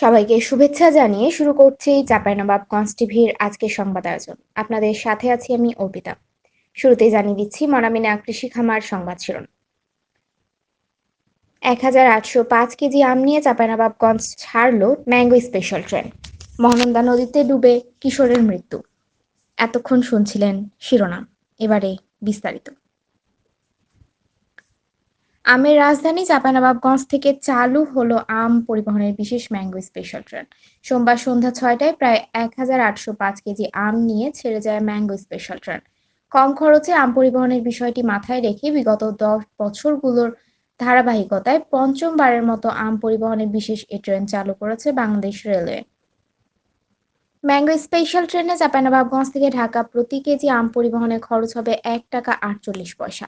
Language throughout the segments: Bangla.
সবাইকে শুভেচ্ছা জানিয়ে শুরু করছি চাঁপাইনবাবগঞ্জ টিভির আজকের সংবাদ আয়োজন। আপনাদের সাথে আছি আমি অর্পিতা। শুরুতেই জানিয়ে দিচ্ছি, মনামিনা কৃষি খামার সংবাদ শিরোনাম। এক হাজার আটশো পাঁচ কেজি আম নিয়ে চাঁপাইনবাবগঞ্জ ছাড়লো ম্যাঙ্গো স্পেশাল ট্রেন। মহানন্দা নদীতে ডুবে কিশোরের মৃত্যু। এতক্ষণ শুনছিলেন শিরোনাম। এবারে বিস্তারিত। আমের রাজধানী চাঁপাইনবাবগঞ্জ থেকে চালু হলো আম পরিবহনের বিশেষ ম্যাঙ্গো স্পেশাল ট্রেন। সোমবার সন্ধ্যা ছয়টায় প্রায় এক হাজার আটশো পাঁচ কেজি আম নিয়ে ছেড়ে যায় ম্যাঙ্গো স্পেশাল ট্রেন। কম খরচে আম পরিবহনের বিষয়টি মাথায় রেখে বিগত দশ বছরগুলোর ধারাবাহিকতায় পঞ্চমবারের মতো আম পরিবহনের বিশেষ এ ট্রেন চালু করেছে বাংলাদেশ রেলওয়ে। ম্যাঙ্গো স্পেশাল ট্রেনে চাঁপাইনবাবগঞ্জ থেকে ঢাকা প্রতি কেজি আম পরিবহনের খরচ হবে এক টাকা আটচল্লিশ পয়সা।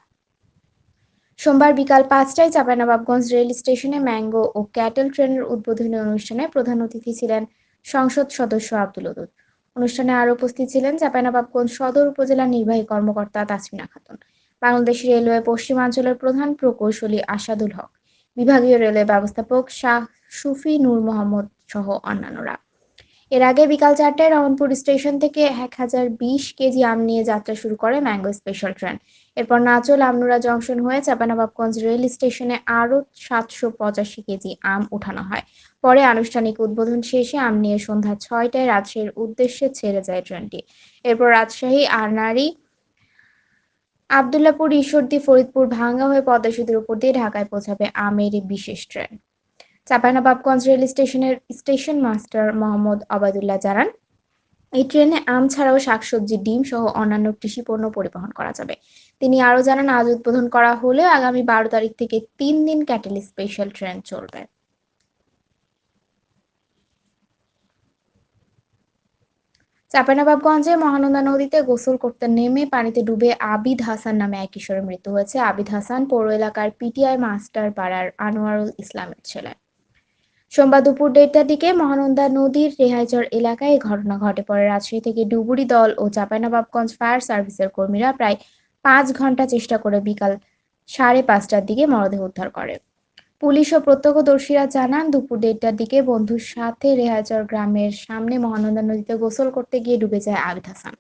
সোমবার বিকাল পাঁচটায় চাঁপাইনবাবগঞ্জ রেল স্টেশনে ম্যাঙ্গো ও ক্যাটেল ট্রেনের উদ্বোধনী অনুষ্ঠানে প্রধান অতিথি ছিলেন সংসদ সদস্য আব্দুল উদুদ অনুষ্ঠানে আরও উপস্থিত ছিলেন চাঁপাইনবাবগঞ্জ সদর উপজেলার নির্বাহী কর্মকর্তা তাসমিনা খাতুন বাংলাদেশ রেলওয়ে পশ্চিমাঞ্চলের প্রধান প্রকৌশলী আসাদুল হক, বিভাগীয় রেলওয়ে ব্যবস্থাপক শাহ সুফি নূর মোহাম্মদ সহ অন্যান্যরা। এর আগে বিকাল চারটায় রহনপুর স্টেশন থেকে এক হাজার বিশ কেজি আম নিয়ে যাত্রা শুরু করে ম্যাঙ্গো স্পেশাল ট্রেন। এরপর নাচল আমনুরা জংশন হয়ে চাপানবাবগঞ্জ রেল স্টেশনে আরও সাতশো পঁচাশি কেজি আম উঠানো হয়। পরে আনুষ্ঠানিক উদ্বোধন শেষে আম নিয়ে সন্ধ্যা ছয়টায় রাজশাহীর উদ্দেশ্যে ছেড়ে যায় ট্রেনটি। এরপর রাজশাহী আরনারী আবদুল্লাপুর, ঈশ্বরদী, ফরিদপুর ভাঙ্গা হয়ে পদ্মা সেতুর উপর দিয়ে ঢাকায় পৌঁছাবে আমের বিশেষ ট্রেন। চাঁপাইনবাবগঞ্জ রেল স্টেশনের স্টেশন মাস্টার মোহাম্মদ আবাদুল্লাহ জানান, এই ট্রেনে আম ছাড়াও শাকসবজি, ডিম সহ অন্যান্য কৃষি পণ্য পরিবহন করা যাবে। তিনি আরও জানান, আজ উদ্বোধন করা হলেও আগামী বারো তারিখ থেকে তিন দিন ক্যাটেল স্পেশাল ট্রেন চলবে। চাঁপাইনবাবগঞ্জে মহানন্দা নদীতে গোসল করতে নেমে পানিতে ডুবে আবিদ হাসান নামে এক কিশোরের মৃত্যু হয়েছে। আবিদ হাসান পৌর এলাকার পিটিআই মাস্টার পাড়ার আনোয়ারুল ইসলামের ছেলে। সোমবার দুপুর দেড়টার দিকে মহানন্দা নদীর রেহাইচর এলাকায় ঘটনা ঘটে। পরে রাজশাহী থেকে ডুবুরি দল ও চাঁপাইনবাবগঞ্জ ফায়ার সার্ভিসের কর্মীরা প্রায় পাঁচ ঘণ্টা চেষ্টা করে বিকাল সাড়ে পাঁচটার দিকে মরদেহ উদ্ধার করে। পুলিশ ও প্রত্যক্ষদর্শীরা জানান, দুপুর দেড়টার দিকে বন্ধুর সাথে রেহাচর গ্রামের সামনে মহানন্দা নদীতে গোসল করতে গিয়ে ডুবে যায় আবিদ হাসান।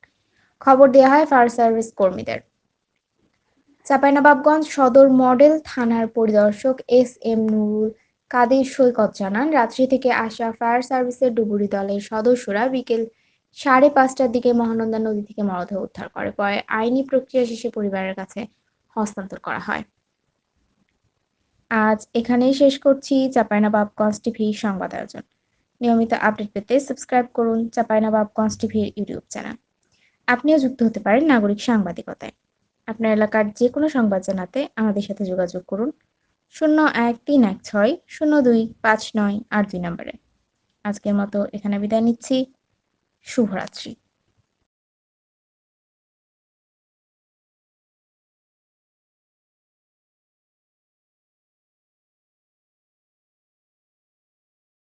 খবর দেওয়া হয় ফায়ার সার্ভিস কর্মীদের। চাঁপাইনবাবগঞ্জ সদর মডেল থানার পরিদর্শক এস এম নুরুল কাদের সৈকত জানান? রাত্রি থেকে আসা ফায়ার সার্ভিসের ডুবুরি দলের সদস্যরা বিকেল সাড়ে পাঁচটার দিকে মহানন্দা নদী থেকে মরদেহ উদ্ধার করে। পরে আইনি প্রক্রিয়া শেষে পরিবারের কাছে হস্তান্তর করা হয়। আজ এখানেই শেষ করছি চাঁপাইনবাবগঞ্জ টিভি সংবাদ আয়োজন। নিয়মিত আপডেট পেতে সাবস্ক্রাইব করুন চাঁপাইনবাবগঞ্জ টিভির ইউটিউব চ্যানেল। আপনিও যুক্ত হতে পারেন নাগরিক সাংবাদিকতায়। আপনার এলাকার যে কোনো সংবাদ জানাতে আমাদের সাথে যোগাযোগ করুন। শূন্য এক তিন এক ছয়, শূন্য দুই পাঁচ নয় আট দুই নম্বরে। আজকের মতো এখানে বিদায় নিচ্ছি। শুভরাত্রি।